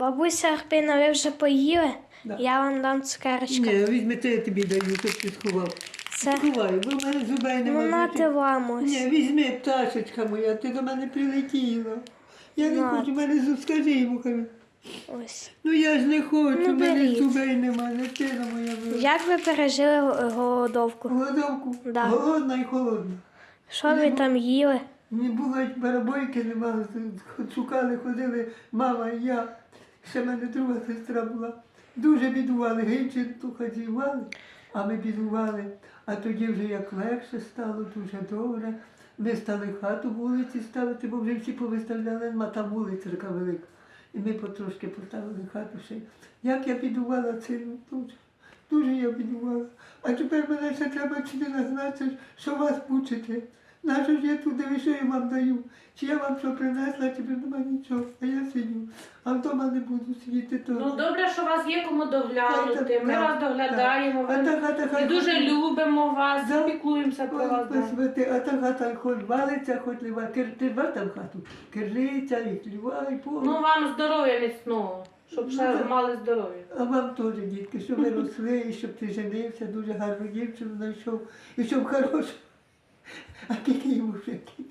Бабуся Арпина, ви вже поїли? Да. Я вам дам цукерочку. Ні, візьми, це я тобі даю, щоб ти сховав. Це Сховай, бо в мене зубей ну немає. нате вам ось. Ні, візьми, пташечка моя, ти до мене прилетіла. Я не На. хочу, в мене зуб, скажи йому, кажи. Ось. Ну я ж не хочу, Ну, в мене беріть. зубей немає, дитина моя була. Як ви пережили голодовку? Голодовку, Да. голодна і холодна. Що ви там їли? Не було барабойки, нема, шукали, ходили, мама і я. Ще в мене друга сестра була. Дуже бідували, гинчинку хазівали, а ми бідували. А тоді вже як легше стало, дуже добре. Ми стали хату вулиці ставити, бо вже всі повиставляли, нема там вулиця така велика. І ми потрошки поставили хату ще. Як я бідувала сину, дуже, дуже я бідувала. А тепер мене ще треба чи не нагнати, що вас мучити. Нащо ж я дивлюсь, що я вам даю? Чи я вам що принесла, чи нема нічого, а я сидю. А вдома не буду сидіти то. Ну добре, що вас є кому доглянути. Ми Так, вас доглядаємо. А ви- та хата хай І дуже любимо вас, Да. піклуємося про вас. да. Посвяти, а та хата хоч валиться, хоч лива. Кир, ти бачив там хату? Киржиця, і хліва, і повно. Ну вам здоров'я міцного, щоб ще Ну, так. мали здоров'я. А вам теж, дітки, щоб ви росли, і щоб ти женився, дуже гарну дівчину знайшов, і щоб хорошу. А тільки йому вже тільки.